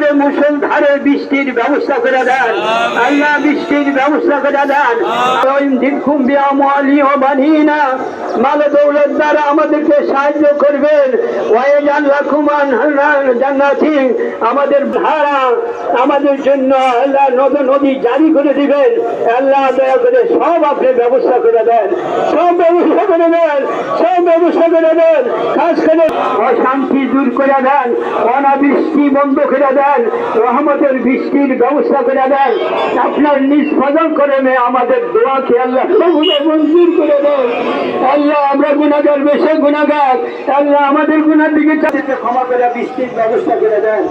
করে মুসলধারে বৃষ্টির ব্যবস্থা করে দেন। আল্লাহ বৃষ্টির ব্যবস্থা করে দেন। দিনকুম বিয়ামালি ও বানিনা মাল দৌলত দ্বারা আমাদেরকে সাহায্য করবেন। জান্নাতি আমাদের ভাড়া আমাদের জন্য আল্লাহ নদ নদী জারি করে দিবেন। আল্লাহ দয়া করে সব আপনি ব্যবস্থা করে দেন। সব ব্যবস্থা করে দেন সব ব্যবস্থা করে দেন খাস করে অশান্তি দূর করে দেন, অনাবৃষ্টি বন্ধ করে দেন, রহমতের বৃষ্টির ব্যবস্থা করে দেন। আপনার নিষ্পাদন করে নে আমাদের দোয়াকে আল্লাহ মঞ্জুর করে দেন। আল্লাহ আমরা গুণাগার বেশি গুণাগার আল্লাহ আমাদের গুণার দিকে ক্ষমা করে বৃষ্টির ব্যবস্থা করে দেন।